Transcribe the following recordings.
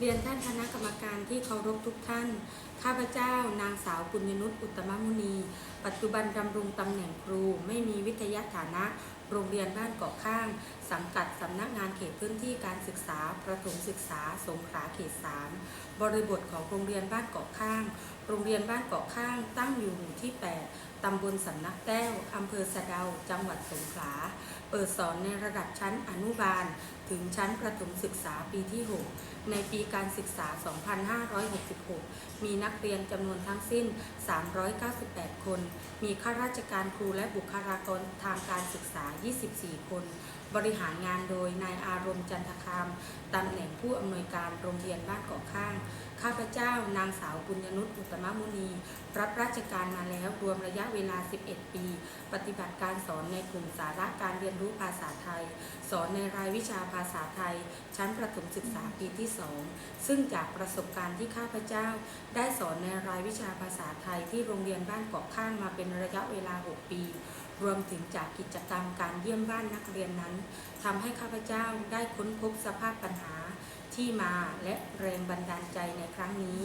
เรียนท่านคณะกรรมการที่เคารพทุกท่าน ข้าพเจ้านางสาวปุญญนุชอุตมมุนี ปัจจุบันดำรงตำแหน่งครู ไม่มีวิทยาฐานะ โรงเรียนบ้านเกาะข้าง สังกัดสำนักงานเขตพื้นที่การศึกษา ประถมศึกษา สงขลาเขต 3 บริบทของโรงเรียนบ้านเกาะข้าง โรงเรียนบ้านเกาะข้างตั้งอยู่หมู่ที่ 8 ตำบลสำนักแก้ว อำเภอสะเดา จังหวัดสงขลา เปิดสอนในระดับชั้นอนุบาล ถึงชั้นประถมศึกษาปีที่ 6 ในปีการศึกษา 2566 มีนักเรียนจำนวนทั้งสิ้น 398 คน มีข้าราชการครูและบุคลากรทางการศึกษา 24 คน บริหารงานโดยนายอารมณ์จันทคามตำแหน่งผู้อำนวยการโรงเรียนบ้านเกาะข้าง ข้าพเจ้านางสาวปุญญนุชอุตตมมุนี รับราชการมาแล้วรวมระยะเวลา 11 ปี ปฏิบัติการสอนในกลุ่มสาระการเรียนรู้ภาษาไทย สอนในรายวิชาภาษาไทย ชั้นประถมศึกษาปีที่ 2 ซึ่งจากประสบการณ์ที่ข้าพเจ้า ได้สอนในรายวิชาภาษาไทยที่โรงเรียนบ้านเกาะข้างมาเป็นระยะเวลา 6 ปี รวมถึงจากกิจกรรมการเยี่ยมบ้านนักเรียนนั้นทำให้ข้าพเจ้าได้ค้นพบสภาพปัญหาที่มาและแรงบันดาลใจในครั้งนี้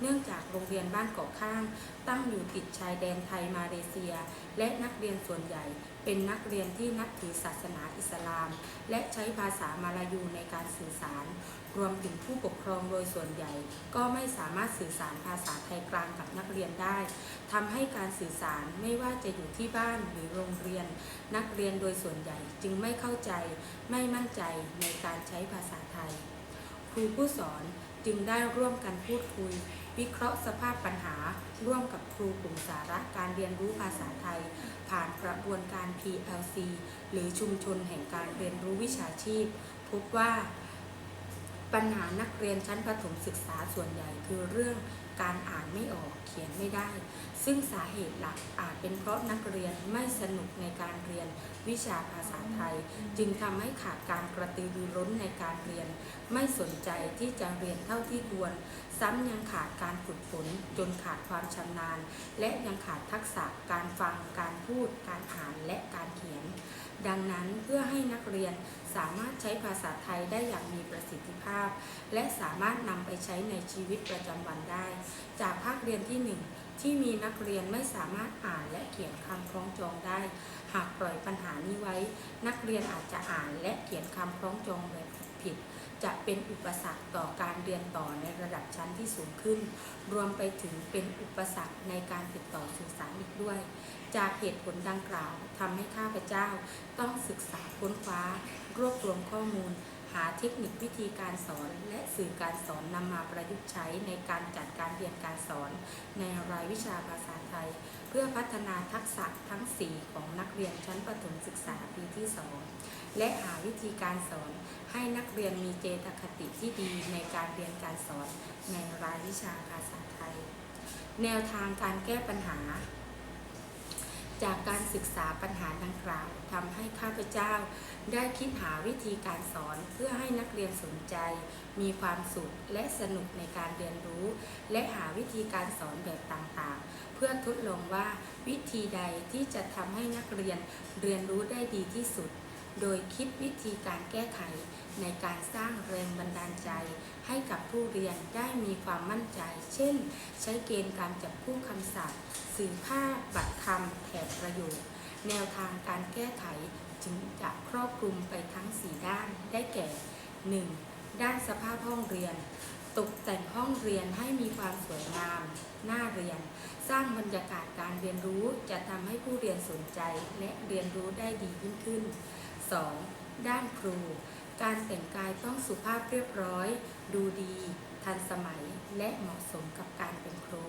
เนื่องจากโรงเรียนบ้านเกาะข้าง ตั้งอยู่ติดชายแดนไทยมาเลเซีย และนักเรียนส่วนใหญ่ เป็นนักเรียนที่นับถือศาสนาอิสลาม และใช้ภาษามาลายูในการสื่อสาร รวมถึงผู้ปกครองโดยส่วนใหญ่ ก็ไม่สามารถสื่อสารภาษาไทยกลางกับนักเรียนได้ทำให้การสื่อสารไม่ว่าจะอยู่ที่บ้านหรือโรงเรียน นักเรียนโดยส่วนใหญ่จึงไม่เข้าใจ ไม่มั่นใจในการใช้ภาษาไทย ครูผู้สอนจึงได้ร่วมกันพูดคุย วิเคราะห์สภาพปัญหา ร่วมกับครูกลุ่มสาระการเรียนรู้ภาษาไทย ผ่านกระบวนการ PLC หรือชุมชนแห่งการเรียนรู้วิชาชีพ พบว่าปัญหานักเรียนชั้นประถมศึกษาส่วนใหญ่คือเรื่อง การอ่านไม่ออกเขียนไม่ได้ ซึ่งสาเหตุหลักอาจเป็นเพราะนักเรียนไม่สนุกในการเรียนวิชาภาษาไทย จึงทำให้ขาดการกระตือรือร้นในการเรียน ไม่สนใจที่จะเรียนเท่าที่ควร ซ้ำยังขาดการฝึกฝนจนขาดความชำนาญ และยังขาดทักษะการฟัง การพูด การอ่านและการเขียน ดังนั้นเพื่อให้นักเรียนสามารถใช้ภาษาไทยได้อย่างมีประสิทธิภาพ และสามารถนำไปใช้ในชีวิตประจำวันได้ จากภาคเรียนที่ 1 ที่มีนักเรียนไม่สามารถอ่านและเขียนคำคล้องจองได้ หากปล่อยปัญหานี้ไว้ นักเรียนอาจจะอ่านและเขียนคำคล้องจองแบบผิด จะเป็นอุปสรรคต่อการเรียนต่อในระดับชั้นที่สูงขึ้น รวมไปถึงเป็นอุปสรรคในการติดต่อสื่อสารอีกด้วย จากเหตุผลดังกล่าวทำให้ข้าพเจ้าต้องศึกษาค้นคว้ารวบรวมข้อมูล หาเทคนิควิธีการสอน และสื่อการสอนนำมาประยุกต์ใช้ในการจัดการเรียนการสอน ในรายวิชาภาษาไทย เพื่อพัฒนาทักษะทั้ง 4 ของนักเรียนชั้นประถมศึกษาปีที่ 2 และหาวิธีการสอนให้นักเรียนมีเจตคติที่ดีในการเรียนการสอนในรายวิชาภาษาไทย แนวทางการแก้ปัญหา จากการศึกษาปัญหาดังกล่าวทำให้ข้าพเจ้า ได้คิดหาวิธีการสอนเพื่อให้นักเรียนสนใจ มีความสุขและสนุกในการเรียนรู้ และหาวิธีการสอนแบบต่างๆ เพื่อทดลองว่าวิธีใดที่จะทำให้นักเรียนเรียนรู้ได้ดีที่สุด โดยคิดวิธีการแก้ไขในการสร้างแรงบันดาลใจให้กับผู้เรียนได้มีความมั่นใจ เช่น ใช้เกณฑ์การจับคู่คำศัพท์ สื่อภาพ บัตรคำ แถบประโยค แนวทางการแก้ไขจึงจะครอบคลุมไปทั้ง 4 ด้าน ได้แก่ 1. ด้านสภาพห้องเรียน ตกแต่งห้องเรียนให้มีความสวยงาม น่าเรียน สร้างบรรยากาศการเรียนรู้จะทำให้ผู้เรียนสนใจและเรียนรู้ได้ดียิ่งขึ้น 2. ด้านครู การแต่งกายต้องสุภาพเรียบร้อย ดูดี ทันสมัยและเหมาะสมกับการเป็นครู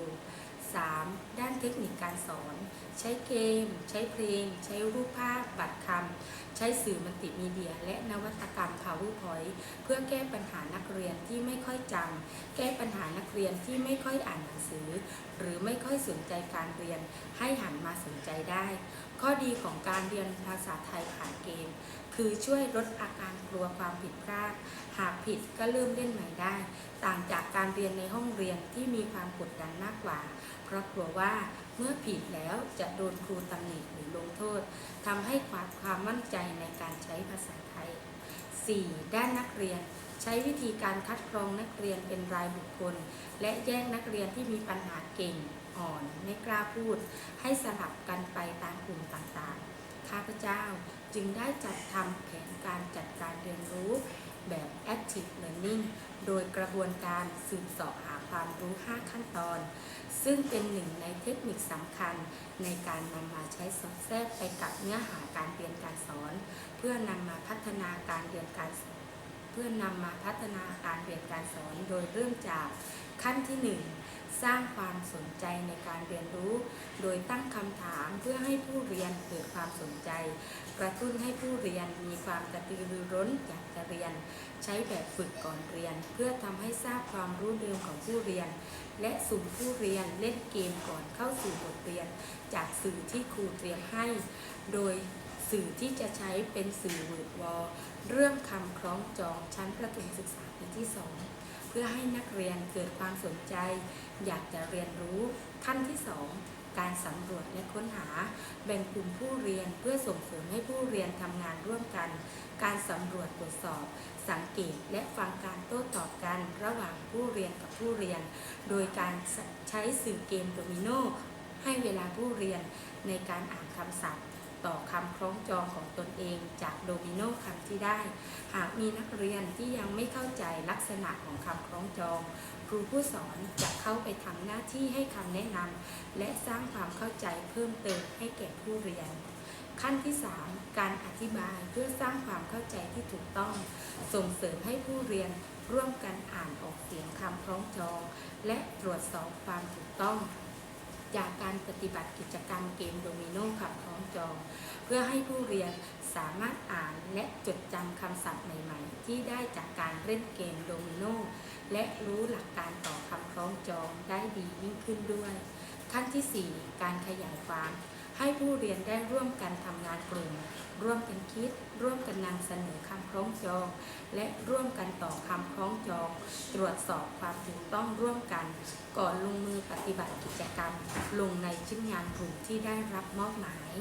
3. ด้านเทคนิคการสอน ใช้เกม ใช้เพลง ใช้รูปภาพ บัตรคำ ใช้สื่อมัลติมีเดีย และนวัตกรรม PowerPoint เพื่อแก้ปัญหานักเรียนที่ไม่ค่อยจำ แก้ปัญหานักเรียนที่ไม่ค่อยอ่านหนังสือ หรือไม่ค่อยสนใจการเรียน ให้หันมาสนใจได้ ข้อดีของการเรียนภาษาไทยผ่านเกม คือช่วยลดอาการกลัวความผิดพลาด หากผิดก็เริ่มเล่นใหม่ได้ ต่างจากการเรียนในห้องเรียนที่มีความกดดันมากกว่า เพราะกลัวว่าเมื่อผิดแล้วจะโดนครูตำหนิหรือลงโทษทำให้ขาดความมั่นใจในการใช้ภาษาไทย 4. ด้านนักเรียนใช้วิธีการคัดกรองนักเรียนเป็นรายบุคคล และแยกนักเรียนที่มีปัญหาเก่งอ่อนไม่กล้าพูด ให้สลับกันไปตามกลุ่มต่างๆ ข้าพเจ้าจึงได้จัดทำแผนการจัดการเรียนรู้แบบ Active Learning โดยกระบวนการสืบเสาะหา ความรู้ 5 ขั้นตอน ซึ่งเป็นหนึ่งในเทคนิคสำคัญในการนำมาใช้สอดแทรกไปกับเนื้อหาการเรียนการสอน เพื่อนำมาพัฒนาการเรียนการสอนเพื่อนำมาพัฒนาการเรียนการสอน โดยเริ่มจากขั้นที่ 1 สร้างความสนใจในการเรียนรู้ โดยตั้งคำถามเพื่อให้ผู้เรียนเกิดความสนใจ กระตุ้นให้ผู้เรียนมีความกระตือรือร้นอยากจะเรียน ใช้แบบฝึกก่อนเรียน เพื่อทำให้ทราบความรู้เดิมของผู้เรียน และสุ่มผู้เรียนเล่นเกมก่อนเข้าสู่บทเรียน จากสื่อที่ครูเตรียมให้ โดยสื่อที่จะใช้เป็นสื่อเวิร์ดวอลเรื่องคำคล้องจองชั้นประถมศึกษาปีที่ 2 เพื่อให้นักเรียนเกิดความสนใจ อยากจะเรียนรู้ขั้นที่ 2 การสำรวจและค้นหา แบ่งกลุ่มผู้เรียนเพื่อส่งเสริมให้ผู้เรียนทำงานร่วมกัน การสำรวจตรวจสอบ สังเกตและฟังการโต้ตอบกันระหว่างผู้เรียนกับผู้เรียน โดยการใช้สื่อเกมโดมิโนให้เวลาผู้เรียนในการอ่านคำศัพท์ ต่อคำคล้องจองของตนเองจากโดมิโนคำที่ได้ หากมีนักเรียนที่ยังไม่เข้าใจลักษณะของคำคล้องจอง ครูผู้สอนจะเข้าไปทำหน้าที่ให้คำแนะนำและสร้างความเข้าใจเพิ่มเติมให้แก่ผู้เรียน ขั้นที่ 3 การอธิบายเพื่อสร้างความเข้าใจที่ถูกต้อง ส่งเสริมให้ผู้เรียนร่วมกันอ่านออกเสียงคำคล้องจอง และตรวจสอบความถูกต้อง จากการปฏิบัติกิจกรรมเกมโดมิโนขับคล้องจอง เพื่อให้ผู้เรียนสามารถอ่านและจดจำคำศัพท์ใหม่ ๆ ที่ได้จากการเล่นเกมโดมิโนและรู้หลักการต่อคำคล้องจองได้ดียิ่งขึ้นด้วย ขั้นที่ 4 การขยายความ ให้ผู้เรียนได้ร่วมกันทำงานกลุ่ม ร่วมกันคิด ร่วมกันนำเสนอคำคล้องจอง และร่วมกันต่อคำคล้องจอง ตรวจสอบความถูกต้องร่วมกัน ก่อนลงมือปฏิบัติกิจกรรม ลงในชิ้นงานกลุ่มที่ได้รับมอบหมาย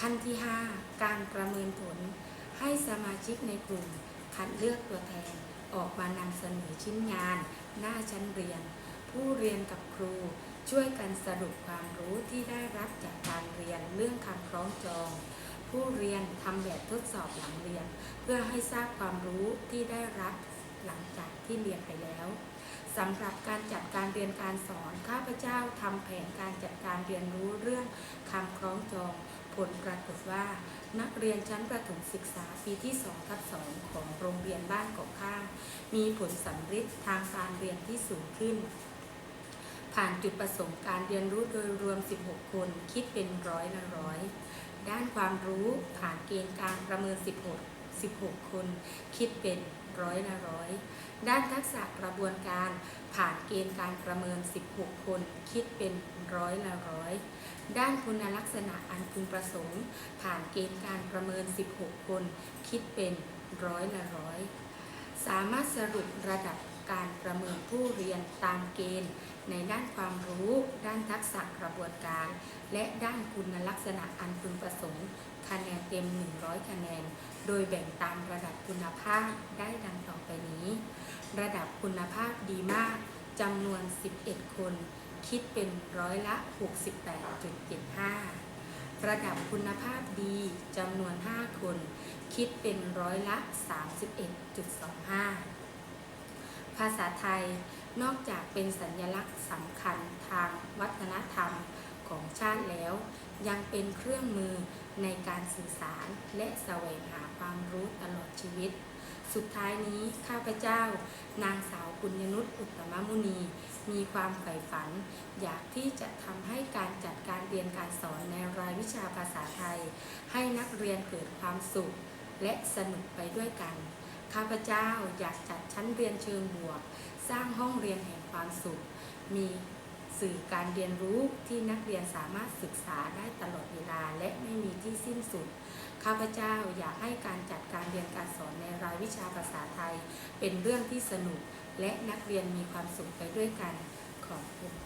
ขั้นที่ 5 การประเมินผล ให้สมาชิกในกลุ่ม คัดเลือกตัวแทน ออกมานำเสนอชิ้นงาน หน้าชั้นเรียน ผู้เรียนกับครู ช่วยกันสรุปความรู้ที่ได้รับจากการเรียนเรื่องคำคล้องจอง ผู้เรียนทำแบบทดสอบหลังเรียน เพื่อให้ทราบความรู้ที่ได้รับหลังจากที่เรียนไปแล้วสำหรับการจัดการเรียนการสอน ข้าพเจ้าทำแผนการจัดการเรียนรู้เรื่องคำคล้องจอง ผลปรากฏว่า นักเรียนชั้นประถมศึกษาปีที่2ทับ2ของโรงเรียนบ้านเกาะข้าง มีผลสำเร็จทางการเรียนที่สูงขึ้น ผ่านจุดประสงค์การเรียนรู้โดยรวม 16 คน คิดเป็นร้อยละร้อย ด้านความรู้ผ่านเกณฑ์การประเมิน 16 16 คน คิดเป็นร้อยละร้อย ด้านทักษะกระบวนการผ่านเกณฑ์การประเมิน 16 คน คิดเป็นร้อยละร้อย ด้านคุณลักษณะอันพึงประสงค์ ผ่านเกณฑ์การประเมิน 16 คน คิดเป็นร้อยละร้อย สามารถสรุประดับการประเมินผู้เรียนตามเกณฑ์ ในด้านความรู้ ด้านทักษะกระบวนการ และด้านคุณลักษณะอันพึงประสงค์คะแนนเต็ม 100 คะแนน โดยแบ่งตามระดับคุณภาพได้ดังต่อไปนี้ ระดับคุณภาพดีมากจำนวน 11 คน คิดเป็นร้อยละ 68.75 ระดับคุณภาพดีจำนวน 5 คน คิดเป็นร้อยละ 31.25 ภาษาไทย นอกจากเป็นสัญลักษณ์สำคัญทางวัฒนธรรมของชาติแล้ว ยังเป็นเครื่องมือในการสื่อสารและแสวงหาความรู้ตลอดชีวิต สุดท้ายนี้ข้าพเจ้านางสาวปุญญนุชอุตตมมุนี มีความใฝ่ฝัน อยากที่จะทำให้การจัดการเรียนการสอนในรายวิชาภาษาไทย ให้นักเรียนเกิดความสุขและสนุกไปด้วยกัน ข้าพเจ้าอยากจัดชั้นเรียนเชิงบวก สร้างห้องเรียนแห่งความสุข มีสื่อการเรียนรู้ที่นักเรียนสามารถศึกษาได้ตลอดเวลาและไม่มีที่สิ้นสุด ข้าพเจ้าอยากให้การจัดการเรียนการสอนในรายวิชาภาษาไทย เป็นเรื่องที่สนุกและนักเรียนมีความสุขไปด้วยกันขอบคุณ